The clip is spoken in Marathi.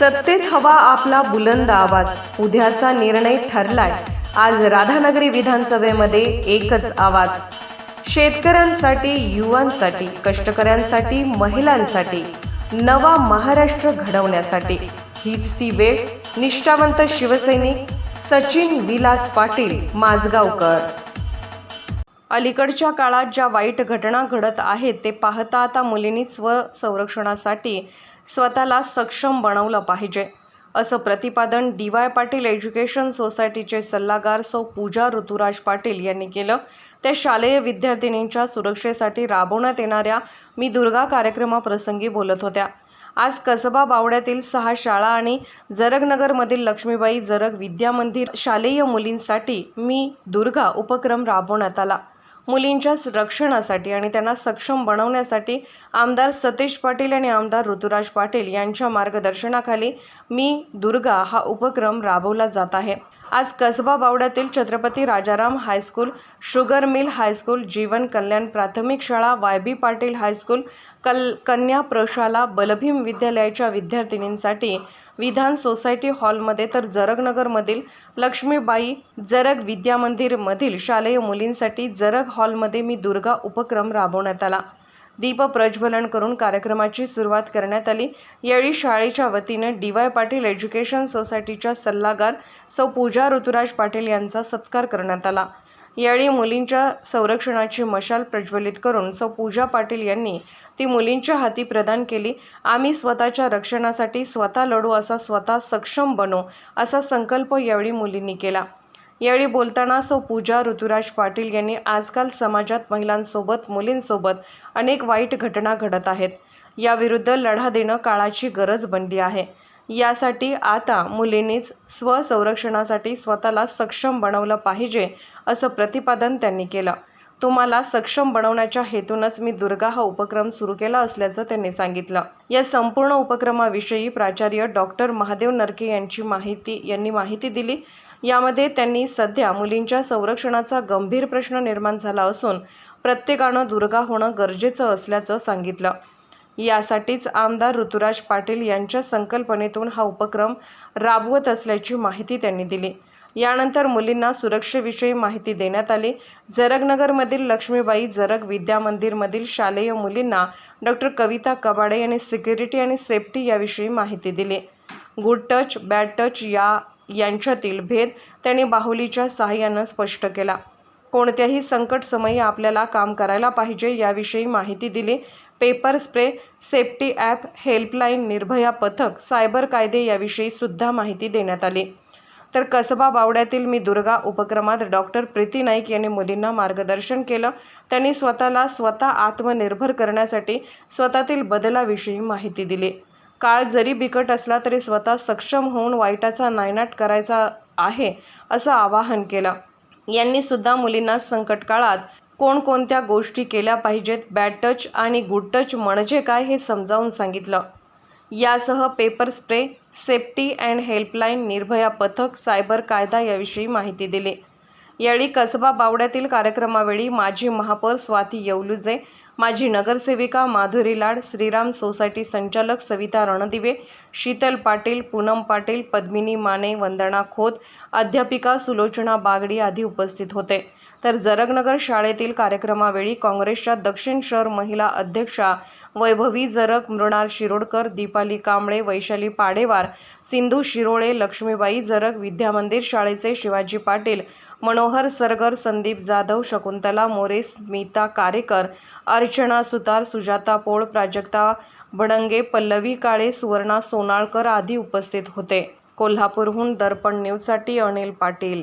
सत्तेत हवा आपला बुलंद आवाज. उद्याचा निर्णय ठरलाय. आज राधानगरी विधानसभेमध्ये एकच आवाज. शेतकऱ्यांसाठी युवांसाठी कष्टकऱ्यांसाठी महिलांसाठी नवा महाराष्ट्र घडवण्यासाठी. हीच ती वेळ. निष्ठावंत शिवसैनिक सचिन विलास पाटील माजगावकर. अलीकडच्या काळात ज्या वाईट घटना घडत आहेत ते पाहता आता मुलींनी स्वसंरक्षणासाठी स्वतःला सक्षम बनवलं पाहिजे. असं प्रतिपादन डी वाय पाटील एज्युकेशन सोसायटीचे सल्लागार सो पूजा ऋतुराज पाटील यांनी केलं. त्या शालेय विद्यार्थिनींच्या सुरक्षेसाठी राबवण्यात येणाऱ्या मी दुर्गा कार्यक्रमाप्रसंगी बोलत होत्या. आज कसबा बावड्यातील सहा शाळा आणि जरगनगरमधील लक्ष्मीबाई जरग विद्या मंदिर शालेय मुलींसाठी मी दुर्गा उपक्रम राबवण्यात आला. मुलींच्या रक्षणासाठी आणि त्यांना सक्षम बनवण्यासाठी आमदार सतीश पाटील आणि आमदार ऋतुराज पाटील यांच्या मार्गदर्शनाखाली मी दुर्गा हा उपक्रम राबवला जात आहे. आज Kasba बावड्यातील Chhatrapati Rajaram high school sugar mill high school Jeevan Kalyan प्राथमिक शाळा वाय बी पाटील हायस्कूल कल कन्या प्रशाला बलभीम विद्यालयाच्या विद्यार्थिनींसाठी विधान सोसायटी हॉलमध्ये तर जरगनगरमधील लक्ष्मीबाई जरग विद्या मंदिरमधील शालेय मुलींसाठी जरग हॉलमध्ये मी दुर्गा उपक्रम राबवण्यात आला. दीप प्रज्वलन करून कार्यक्रमाची सुरुवात करण्यात आली. यावेळी शाळेच्या वतीने डी वाय पाटील एज्युकेशन सोसायटीच्या सल्लागार सौ पूजा ऋतुराज पाटील यांचा सत्कार करण्यात आला. यावेळी मुलींच्या संरक्षणाची मशाल प्रज्वलित करून सौ पूजा पाटील यांनी ती मुलींच्या हाती प्रदान केली. आम्ही स्वतःच्या रक्षणासाठी स्वतः लढू असा स्वतः सक्षम बनू असा संकल्प यावेळी मुलींनी केला. यावेळी बोलताना सौ पूजा ऋतुराज पाटील यांनी आजकाल समाजात महिलांसोबत मुलींसोबत अनेक वाईट घटना घडत आहेत. याविरुद्ध लढा देणं काळाची गरज बनली आहे. यासाठी आता मुलींनीच स्वसंरक्षणासाठी स्वतःला सक्षम बनवलं पाहिजे असं प्रतिपादन त्यांनी केलं. तुम्हाला सक्षम बनवण्याच्या हेतूनच मी दुर्गा हा उपक्रम सुरू केला असल्याचं त्यांनी सांगितलं. या संपूर्ण उपक्रमाविषयी प्राचार्य डॉक्टर महादेव नरके यांची माहिती यांनी माहिती दिली. यामध्ये त्यांनी सध्या मुलींच्या संरक्षणाचा गंभीर प्रश्न निर्माण झाला असून प्रत्येकानं दुर्गा होणं गरजेचं असल्याचं सांगितलं. यासाठीच आमदार ऋतुराज पाटील यांच्या संकल्पनेतून हा उपक्रम राबवत असल्याची माहिती त्यांनी दिली. यानंतर मुलींना सुरक्षेविषयी माहिती देण्यात आली. जरगनगरमधील लक्ष्मीबाई जरग विद्या मंदिरमधील शालेय मुलींना डॉक्टर कविता कबाडे यांनी सिक्युरिटी आणि सेफ्टी याविषयी माहिती दिली. गुड टच बॅड टच या यांच्यातील भेद त्यांनी बाहुलीच्या सहाय्यानं स्पष्ट केला. कोणत्याही संकट समयी आपल्याला काम करायला पाहिजे याविषयी माहिती दिली. Pepper spray safety app helpline Nirbhaya पथक सायबर कायदे याविषयी सुद्धा माहिती देण्यात आली. तर कसबा बावड्यातील मी दुर्गा उपक्रमात डॉक्टर प्रीती नाईक यांनी मुलींना मार्गदर्शन केलं. त्यांनी स्वतःला स्वतः आत्मनिर्भर करण्यासाठी स्वतःतील बदलाविषयी माहिती दिली. काळ जरी बिकट असला तरी स्वतः सक्षम होऊन वाईटाचा नायनाट करायचा आहे असं आवाहन केलं. यांनी सुद्धा मुलींना संकट काळात कोणकोणत्या गोष्टी केल्या पाहिजेत बॅड टच आणि गुड टच म्हणजे काय हे समजावून सांगितलं. यासह pepper spray safety and helpline Nirbhaya पथक सायबर कायदा याविषयी माहिती दिली. यावेळी कसबा बावड्यातील कार्यक्रमावेळी माजी महापौर स्वाती येवलुजे माजी नगरसेविका माधुरी लाड श्रीराम सोसायटी संचालक सविता रणदिवे शीतल पाटील पूनम पाटील पद्मिनी माने वंदना खोत अध्यापिका सुलोचना बागडी आदी उपस्थित होते. तर जरगनगर शाळेतील कार्यक्रमावेळी काँग्रेसच्या दक्षिण शहर महिला अध्यक्षा वैभवी जरग मृणाल शिरोडकर दीपाली कांबळे वैशाली पाडेवार सिंधू शिरोळे लक्ष्मीबाई जरग विद्यामंदिर शाळेचे शिवाजी पाटील मनोहर सरगर संदीप जाधव शकुंतला मोरे स्मिता कारेकर अर्चना सुतार सुजाता पोळ प्राजक्ता भडंगे पल्लवी काळे सुवर्णा सोनाळकर आदी उपस्थित होते. कोल्हापूरहून दर्पण न्यूजसाठी अनिल पाटील.